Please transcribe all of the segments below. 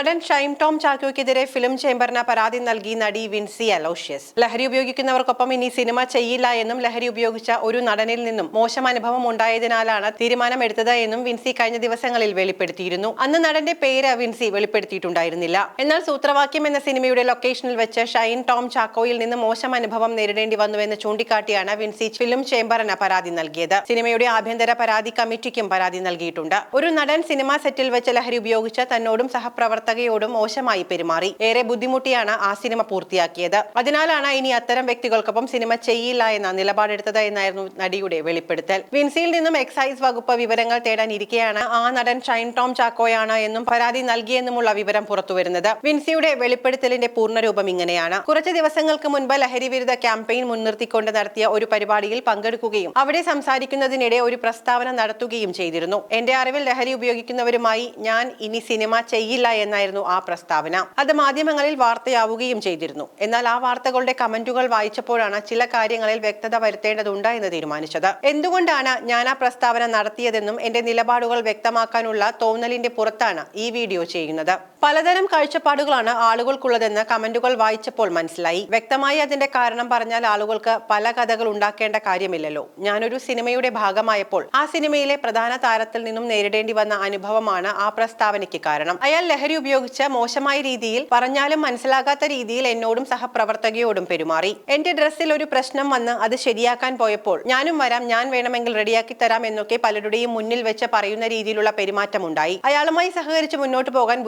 നടൻ ഷൈം Tom ചാക്കോയ്ക്കെതിരെ film ചേംബറിന് പരാതി നൽകി നടി വിൻസി അലോഷ്യസ്. ലഹരി ഉപയോഗിക്കുന്നവർക്കൊപ്പം ഇനി സിനിമ ചെയ്യില്ല എന്നും ലഹരി ഉപയോഗിച്ച ഒരു നടനിൽ നിന്നും മോശം അനുഭവം ഉണ്ടായതിനാലാണ് തീരുമാനമെടുത്തത് എന്നും വിൻസി കഴിഞ്ഞ ദിവസങ്ങളിൽ വെളിപ്പെടുത്തിയിരുന്നു. അന്ന് നടന്റെ പേര് വിൻസി വെളിപ്പെടുത്തിയിട്ടുണ്ടായിരുന്നില്ല. എന്നാൽ സൂത്രവാക്യം എന്ന സിനിമയുടെ ലൊക്കേഷനിൽ വെച്ച് ഷൈൻ ടോം ചാക്കോയിൽ നിന്ന് മോശം അനുഭവം നേരിടേണ്ടി വന്നുവെന്ന് ചൂണ്ടിക്കാട്ടിയാണ് വിൻസി ഫിലിം ചേംബറിന് പരാതി നൽകിയത്. സിനിമയുടെ ആഭ്യന്തര പരാതി കമ്മിറ്റിക്കും പരാതി നൽകിയിട്ടുണ്ട്. ഒരു നടൻ സിനിമാ സെറ്റിൽ വെച്ച് ലഹരി ഉപയോഗിച്ച തന്നോടും സഹപ്രവർത്തകയോടും മോശമായി പെരുമാറി. ഏറെ ബുദ്ധിമുട്ടിയാണ് ആ സിനിമ പൂർത്തിയാക്കിയത്. അതിനാലാണ് ഇനി അത്തരം വ്യക്തികൾക്കൊപ്പം സിനിമ ചെയ്യില്ല എന്ന നിലപാടെടുത്തത് എന്നായിരുന്നു നടിയുടെ വെളിപ്പെടുത്തൽ. വിൻസിയിൽ നിന്നും എക്സൈസ് വകുപ്പ് വിവരങ്ങൾ തേടാനിരിക്കെയാണ് ആ നടൻ ഷൈൻ ടോം ചാക്കോയാണ് എന്നും പരാതി നൽകിയെന്നുമുള്ള വിവരം പുറത്തുവരുന്നത്. വിൻസിയുടെ വെളിപ്പെടുത്തലിന്റെ പൂർണരൂപം ഇങ്ങനെയാണ്. കുറച്ച് ദിവസങ്ങൾക്ക് മുൻപ് ലഹരി വിരുദ്ധ ക്യാമ്പയിൻ മുൻനിർത്തിക്കൊണ്ട് നടത്തിയ ഒരു പരിപാടിയിൽ പങ്കെടുക്കുകയും അവിടെ സംസാരിക്കുന്നതിനിടെ ഒരു പ്രസ്താവന നടത്തുകയും ചെയ്തിരുന്നു. എന്റെ അറിവിൽ ലഹരി ഉപയോഗിക്കുന്നവരുമായി ഞാൻ ഇനി സിനിമ ചെയ്യില്ല എന്നായിരുന്നു ആ പ്രസ്താവന. അത് മാധ്യമങ്ങളിൽ വാർത്തയാവുകയും ചെയ്തിരുന്നു. എന്നാൽ ആ വാർത്തകളുടെ കമന്റുകൾ വായിച്ചപ്പോഴാണ് ചില കാര്യങ്ങളിൽ വ്യക്തത വരുത്തേണ്ടതുണ്ട് എന്ന് തീരുമാനിച്ചത്. എന്തുകൊണ്ടാണ് ഞാൻ ആ പ്രസ്താവന നടത്തിയതെന്നും എന്റെ നിലപാടുകൾ വ്യക്തമാക്കാനുള്ള തോന്നലിന്റെ പുറത്താണ് ഈ വീഡിയോ ചെയ്യുന്നത്? പലതരം കാഴ്ചപ്പാടുകളാണ് ആളുകൾക്കുള്ളതെന്ന് കമന്റുകൾ വായിച്ചപ്പോൾ മനസ്സിലായി. വ്യക്തമായി അതിന്റെ കാരണം പറഞ്ഞാൽ ആളുകൾക്ക് പല കഥകൾ ഉണ്ടാക്കേണ്ട കാര്യമില്ലല്ലോ. ഞാനൊരു സിനിമയുടെ ഭാഗമായപ്പോൾ ആ സിനിമയിലെ പ്രധാന താരത്തിൽ നിന്നും നേരിടേണ്ടി വന്ന അനുഭവമാണ് ആ പ്രസ്താവനയ്ക്ക് കാരണം. അയാൾ ലഹരി ഉപയോഗിച്ച് മോശമായ രീതിയിൽ പറഞ്ഞാലും മനസ്സിലാകാത്ത രീതിയിൽ എന്നോടും സഹപ്രവർത്തകയോടും പെരുമാറി. എന്റെ ഡ്രസ്സിൽ ഒരു പ്രശ്നം വന്ന് അത് ശരിയാക്കാൻ പോയപ്പോൾ ഞാനും വരാം ഞാൻ വേണമെങ്കിൽ റെഡിയാക്കി തരാം എന്നൊക്കെ പലരുടെയും മുന്നിൽ വെച്ച് പറയുന്ന രീതിയിലുള്ള പെരുമാറ്റമുണ്ടായി. അയാളുമായി സഹകരിച്ച് മുന്നോട്ട് പോകാൻ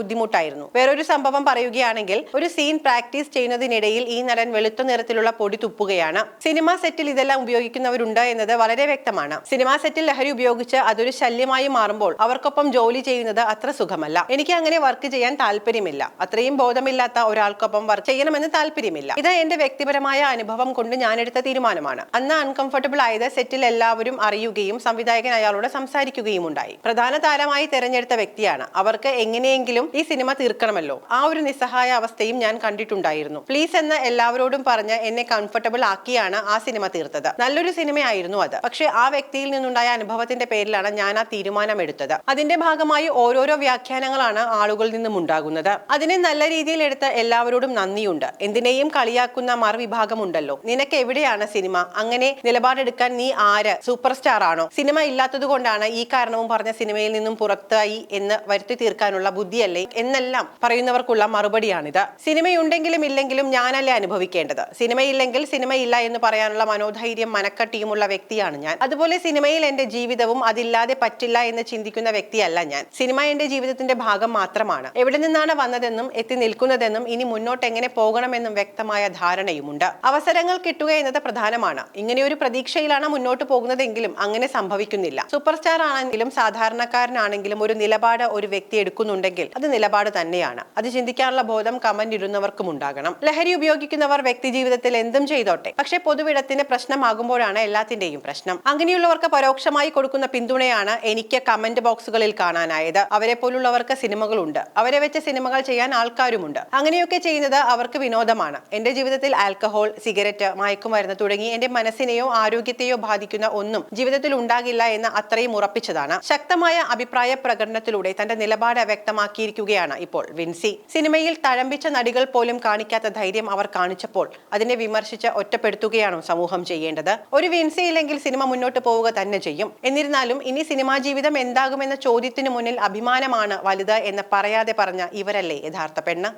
ബുദ്ധിമുട്ടായിരുന്നു വേറൊരു സംഭവം പറയുകയാണെങ്കിൽ ഒരു സീൻ പ്രാക്ടീസ് ചെയ്യുന്നതിനിടയിൽ ഈ നടൻ വെളുത്ത നിറത്തിലുള്ള പൊടി തുപ്പുകയാണ്. സിനിമ സെറ്റിൽ ഇതെല്ലാം ഉപയോഗിക്കുന്നവരുണ്ട് എന്നത് വളരെ വ്യക്തമാണ്. സിനിമ സെറ്റിൽ ലഹരി ഉപയോഗിച്ച് അതൊരു ശല്യമായി മാറുമ്പോൾ അവർക്കൊപ്പം ജോലി ചെയ്യുന്നത് അത്ര സുഖമല്ല. എനിക്ക് അങ്ങനെ വർക്ക് ചെയ്യാൻ താല്പര്യമില്ല. അത്രയും ബോധമില്ലാത്ത ഒരാൾക്കൊപ്പം വർക്ക് ചെയ്യണമെന്ന് താല്പര്യമില്ല. ഇത് എന്റെ വ്യക്തിപരമായ അനുഭവം കൊണ്ട് ഞാൻ എടുത്ത തീരുമാനമാണ്. അന്ന് അൺകംഫർട്ടബിൾ ആയത് സെറ്റിൽ എല്ലാവരും അറിയുകയും സംവിധായകൻ അയാളോട് സംസാരിക്കുകയും ഉണ്ടായി. പ്രധാന താരമായി തെരഞ്ഞെടുത്ത വ്യക്തിയാണ്. അവർക്ക് എങ്ങനെയെങ്കിലും ഈ സിനിമ തീർക്കണമല്ലോ. ആ ഒരു നിസ്സഹായ അവസ്ഥയും ഞാൻ കണ്ടിട്ടുണ്ടായിരുന്നു. പ്ലീസ് എന്ന് എല്ലാവരോടും പറഞ്ഞ് എന്നെ കംഫർട്ടബിൾ ആക്കിയാണ് ആ സിനിമ തീർത്തത്. നല്ലൊരു സിനിമയായിരുന്നു അത്. പക്ഷേ ആ വ്യക്തിയിൽ നിന്നുണ്ടായ അനുഭവത്തിന്റെ പേരിലാണ് ഞാൻ ആ തീരുമാനം എടുത്തത് അതിന്റെ ഭാഗമായി ഓരോരോ വ്യാഖ്യാനങ്ങളാണ് ആളുകളിൽ നിന്നും ഉണ്ടാകുന്നത്. അതിനെ നല്ല രീതിയിൽ എടുത്ത എല്ലാവരോടും നന്ദിയുണ്ട്. എന്തിനേയും കളിയാക്കുന്ന മറുവിഭാഗമുണ്ടല്ലോ. നിനക്ക് എവിടെയാണ് സിനിമ? അങ്ങനെ നിലപാടെടുക്കാൻ നീ ആര്? സൂപ്പർ സ്റ്റാർ ആണോ? സിനിമ ഇല്ലാത്തത് കൊണ്ടാണ് ഈ കാരണവും പറഞ്ഞ സിനിമയിൽ നിന്നും പുറത്തായി എന്ന് വരുത്തി തീർക്കാനുള്ള ബുദ്ധിയല്ലേ? എന്നെല്ലാം പറയുന്നവർക്കുള്ള മറുപടിയാണിത്. സിനിമയുണ്ടെങ്കിലും ഇല്ലെങ്കിലും ഞാനല്ലേ അനുഭവിക്കേണ്ടത്. സിനിമയില്ലെങ്കിൽ സിനിമയില്ല എന്ന് പറയാനുള്ള മനോധൈര്യം മനക്കട്ടിയുമുള്ള വ്യക്തിയാണ് ഞാൻ. അതുപോലെ സിനിമയിൽ എന്റെ ജീവിതവും അതില്ലാതെ പറ്റില്ല എന്ന് ചിന്തിക്കുന്ന വ്യക്തിയല്ല ഞാൻ. സിനിമ എന്റെ ജീവിതത്തിന്റെ ഭാഗം മാത്രമാണ്. എവിടെ നിന്നാണ് വന്നതെന്നും എത്തി നിൽക്കുന്നതെന്നും ഇനി മുന്നോട്ട് എങ്ങനെ പോകണമെന്നും വ്യക്തമായ ധാരണയുമുണ്ട്. അവസരങ്ങൾ കിട്ടുക എന്നത് പ്രധാനമാണ്. ഇങ്ങനെയൊരു പ്രതീക്ഷയിലാണ് മുന്നോട്ട് പോകുന്നതെങ്കിലും അങ്ങനെ സംഭവിക്കുന്നില്ല. സൂപ്പർ സ്റ്റാർ ആണെങ്കിലും സാധാരണക്കാരനാണെങ്കിലും ഒരു നിലപാട് ഒരു വ്യക്തി എടുക്കുന്നുണ്ടെങ്കിൽ അത് നിലപാട് തന്നെയാണ്. അത് ചിന്തിക്കാനുള്ള ബോധം കമന്റ് ഇടുന്നവർക്കും ഉണ്ടാകണം. ലഹരി ഉപയോഗിക്കുന്നവർ വ്യക്തി ജീവിതത്തിൽ എന്തും ചെയ്തോട്ടെ. പക്ഷെ പൊതുവിടത്തിന് പ്രശ്നമാകുമ്പോഴാണ് എല്ലാത്തിന്റെയും പ്രശ്നം. അങ്ങനെയുള്ളവർക്ക് പരോക്ഷമായി കൊടുക്കുന്ന പിന്തുണയാണ് എനിക്ക് കമന്റ് ബോക്സുകളിൽ കാണാനായത്. അവരെ പോലുള്ളവർക്ക് സിനിമകളുണ്ട്. അവരെ വെച്ച് സിനിമകൾ ചെയ്യാൻ ആൾക്കാരുമുണ്ട്. അങ്ങനെയൊക്കെ ചെയ്യുന്നത് അവർക്ക് വിനോദമാണ്. എന്റെ ജീവിതത്തിൽ ആൽക്കഹോൾ സിഗരറ്റ് മയക്കുമരുന്ന് തുടങ്ങി എന്റെ മനസ്സിനെയോ ആരോഗ്യത്തെയോ ബാധിക്കുന്ന ഒന്നും ജീവിതത്തിൽ ഉണ്ടാകില്ല എന്ന് അത്രയും ഉറപ്പിച്ചതാണ്. ശക്തമായ അഭിപ്രായ പ്രകടനത്തിലൂടെ തന്റെ നിലപാട് വ്യക്തമാക്കിയിരിക്കുകയാണ് ഇപ്പോൾ വിൻസി. സിനിമയിൽ തഴമ്പിച്ച നടികൾ പോലും കാണിക്കാത്ത ധൈര്യം അവർ കാണിച്ചപ്പോൾ അതിനെ വിമർശിച്ച് ഒറ്റപ്പെടുത്തുകയാണോ സമൂഹം ചെയ്യേണ്ടത്. ഒരു വിൻസി ഇല്ലെങ്കിൽ സിനിമ മുന്നോട്ട് പോവുക തന്നെ ചെയ്യും. എന്നിരുന്നാലും ഇനി സിനിമാ ജീവിതം എന്താകുമെന്ന ചോദ്യത്തിനു മുന്നിൽ അഭിമാനമാണ് വലുത് എന്ന് പറയാതെ പറഞ്ഞ ഇവരല്ലേ യഥാർത്ഥ പെണ്ണ്?